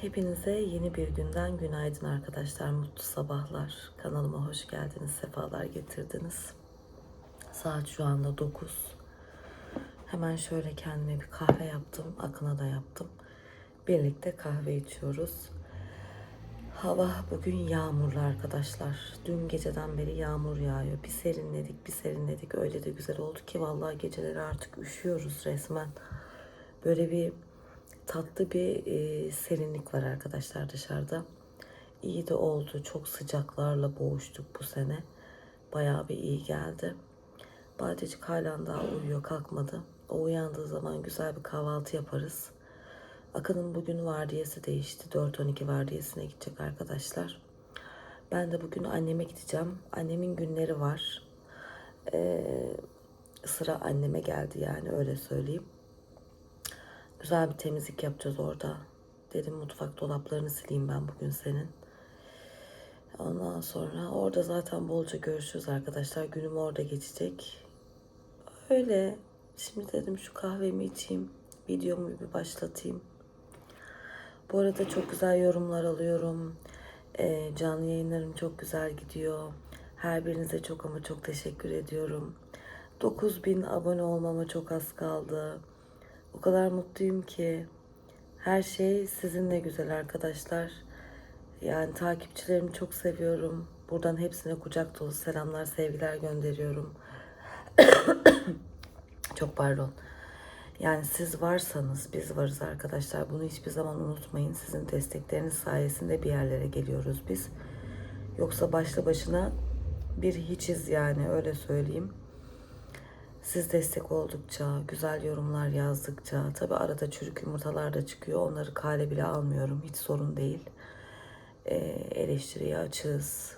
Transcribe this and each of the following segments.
Hepinize yeni bir günden günaydın arkadaşlar. Mutlu sabahlar. Kanalıma hoş geldiniz. Sefalar getirdiniz. Saat şu anda 9. Hemen şöyle kendime bir kahve yaptım. Akın'a da yaptım. Birlikte kahve içiyoruz. Hava bugün yağmurlu arkadaşlar. Dün geceden beri yağmur yağıyor. Bir serinledik, bir serinledik. Öyle de güzel oldu ki vallahi geceleri artık üşüyoruz resmen. Böyle bir tatlı bir e, serinlik var arkadaşlar dışarıda. İyi de oldu. Çok sıcaklarla boğuştuk bu sene. Bayağı bir iyi geldi. Badecik halen daha uyuyor kalkmadı. O uyandığı zaman güzel bir kahvaltı yaparız. Akın'ın bugün vardiyası değişti. 4-12 vardiyasına gidecek arkadaşlar. Ben de bugün anneme gideceğim. Annemin günleri var. Ee, sıra anneme geldi yani öyle söyleyeyim. Güzel bir temizlik yapacağız orada. Dedim mutfak dolaplarını sileyim ben bugün senin. Ondan sonra orada zaten bolca görüşürüz arkadaşlar. Günüm orada geçecek. Öyle. Şimdi dedim şu kahvemi içeyim. Videomu bir başlatayım. Bu arada çok güzel yorumlar alıyorum. Ee, canlı yayınlarım çok güzel gidiyor. Her birinize çok ama çok teşekkür ediyorum. 9000 abone olmama çok az kaldı. O kadar mutluyum ki. Her şey sizinle güzel arkadaşlar. Yani takipçilerimi çok seviyorum. Buradan hepsine kucak dolu selamlar, sevgiler gönderiyorum. çok pardon. Yani siz varsanız biz varız arkadaşlar. Bunu hiçbir zaman unutmayın. Sizin destekleriniz sayesinde bir yerlere geliyoruz biz. Yoksa başlı başına bir hiçiz yani öyle söyleyeyim. Siz destek oldukça, güzel yorumlar yazdıkça, tabi arada çürük yumurtalar da çıkıyor. Onları kale bile almıyorum. Hiç sorun değil. Ee, eleştiriye açığız.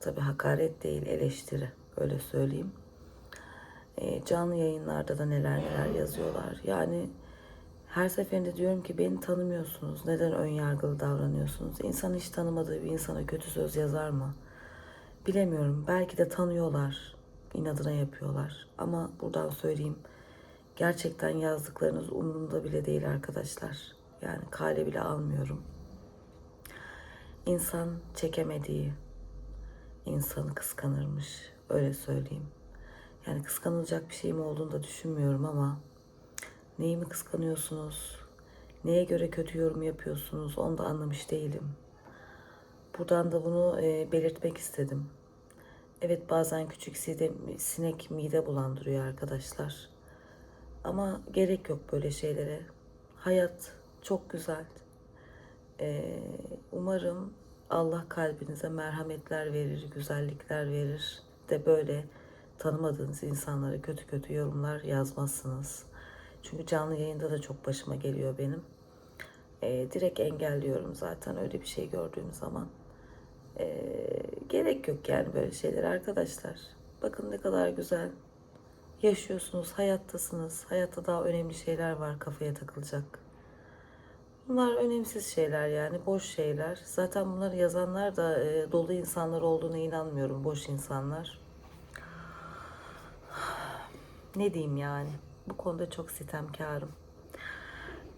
Tabi hakaret değil, eleştiri. Öyle söyleyeyim. Ee, canlı yayınlarda da neler neler yazıyorlar. Yani her seferinde diyorum ki beni tanımıyorsunuz. Neden ön yargılı davranıyorsunuz? İnsan hiç tanımadığı bir insana kötü söz yazar mı? Bilemiyorum. Belki de tanıyorlar inadına yapıyorlar. Ama buradan söyleyeyim. Gerçekten yazdıklarınız umurumda bile değil arkadaşlar. Yani kale bile almıyorum. İnsan çekemediği insanı kıskanırmış. Öyle söyleyeyim. Yani kıskanılacak bir şeyim olduğunu da düşünmüyorum ama neyi mi kıskanıyorsunuz? Neye göre kötü yorum yapıyorsunuz? Onu da anlamış değilim. Buradan da bunu e, belirtmek istedim. Evet bazen küçük sinek mide bulandırıyor arkadaşlar. Ama gerek yok böyle şeylere. Hayat çok güzel. Ee, umarım Allah kalbinize merhametler verir, güzellikler verir de böyle tanımadığınız insanlara kötü kötü yorumlar yazmazsınız. Çünkü canlı yayında da çok başıma geliyor benim. Ee, direkt engelliyorum zaten öyle bir şey gördüğüm zaman. Ee, gerek yok yani böyle şeyler arkadaşlar. Bakın ne kadar güzel yaşıyorsunuz, hayattasınız. Hayatta daha önemli şeyler var kafaya takılacak. Bunlar önemsiz şeyler yani, boş şeyler. Zaten bunları yazanlar da e, dolu insanlar olduğuna inanmıyorum, boş insanlar. Ne diyeyim yani? Bu konuda çok sitemkarım.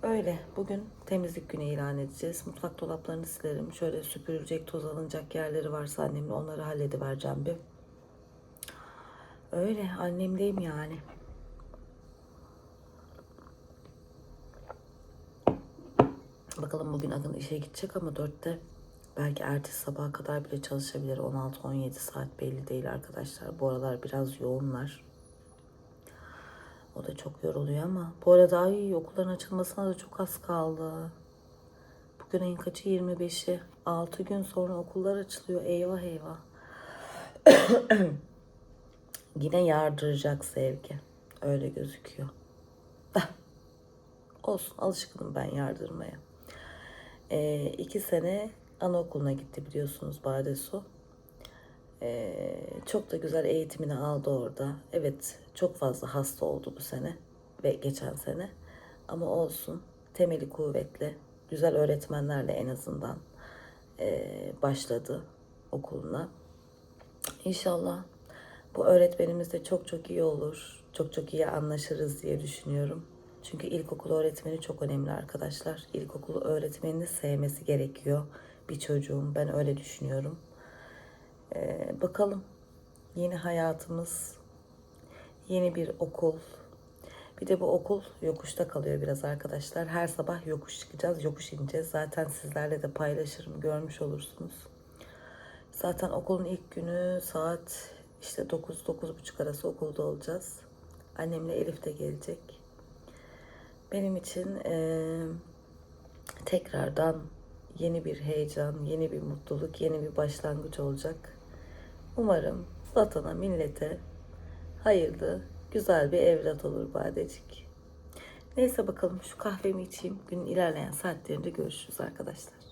Öyle. Bugün temizlik günü ilan edeceğiz. Mutfak dolaplarını silerim. Şöyle süpürülecek, toz alınacak yerleri varsa annemle onları halledivereceğim bir. Öyle. Annemdeyim yani. Bakalım bugün Akın işe gidecek ama dörtte belki ertesi sabaha kadar bile çalışabilir. 16-17 saat belli değil arkadaşlar. Bu aralar biraz yoğunlar. Da çok yoruluyor ama. Bu arada ay okulların açılmasına da çok az kaldı. Bugün ayın kaçı 25'i. 6 gün sonra okullar açılıyor. Eyvah eyvah. Yine yardıracak sevgi. Öyle gözüküyor. Olsun alışkınım ben yardırmaya. Ee, iki sene anaokuluna gitti biliyorsunuz Badesu. Ee, çok da güzel eğitimini aldı orada. Evet çok fazla hasta oldu bu sene ve geçen sene. Ama olsun temeli kuvvetli, güzel öğretmenlerle en azından ee, başladı okuluna. İnşallah bu öğretmenimiz de çok çok iyi olur. Çok çok iyi anlaşırız diye düşünüyorum. Çünkü ilkokul öğretmeni çok önemli arkadaşlar. İlkokul öğretmenini sevmesi gerekiyor bir çocuğun. Ben öyle düşünüyorum. Ee, bakalım yeni hayatımız, yeni bir okul. Bir de bu okul yokuşta kalıyor biraz arkadaşlar. Her sabah yokuş çıkacağız, yokuş ineceğiz. Zaten sizlerle de paylaşırım, görmüş olursunuz. Zaten okulun ilk günü saat işte 9-9.30 arası okulda olacağız. Annemle Elif de gelecek. Benim için eee, tekrardan yeni bir heyecan, yeni bir mutluluk, yeni bir başlangıç olacak. Umarım vatana, millete hayırlı, güzel bir evlat olur Badecik. Neyse bakalım şu kahvemi içeyim. Günün ilerleyen saatlerinde görüşürüz arkadaşlar.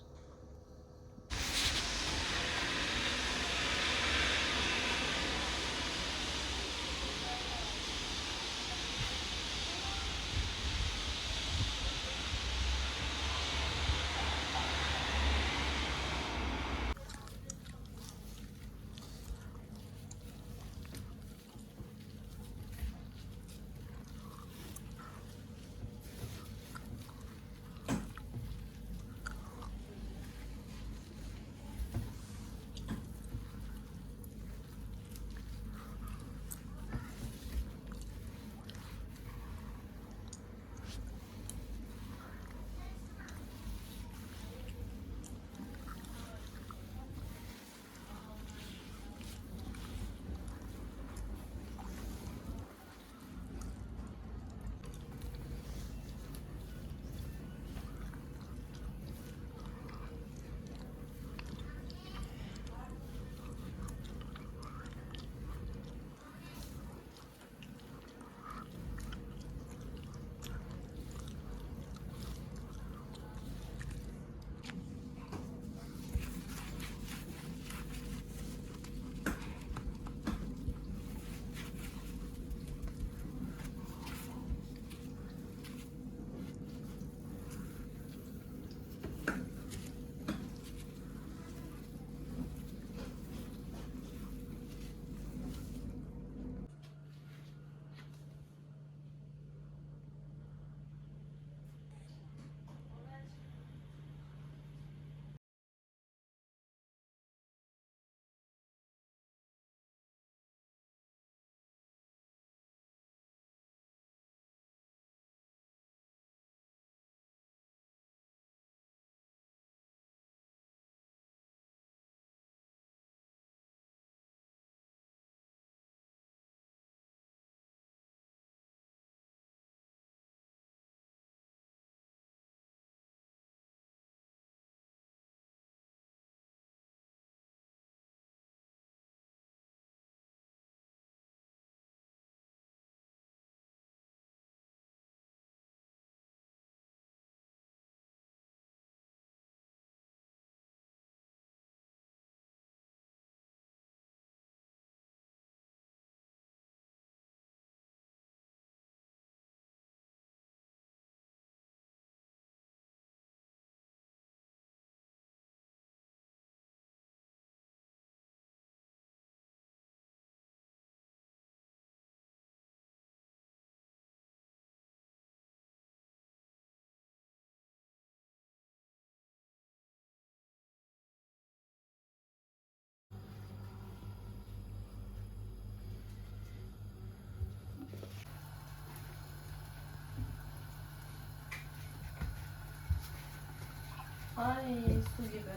Ay su gibi.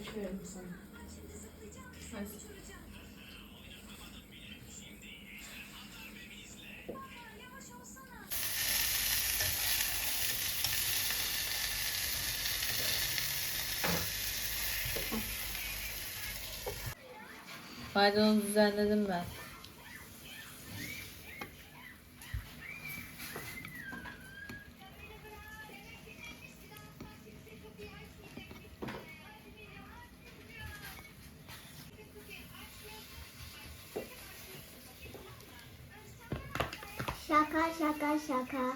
Açıyorum sana. Hadi. Düzenledim ben. 小可爱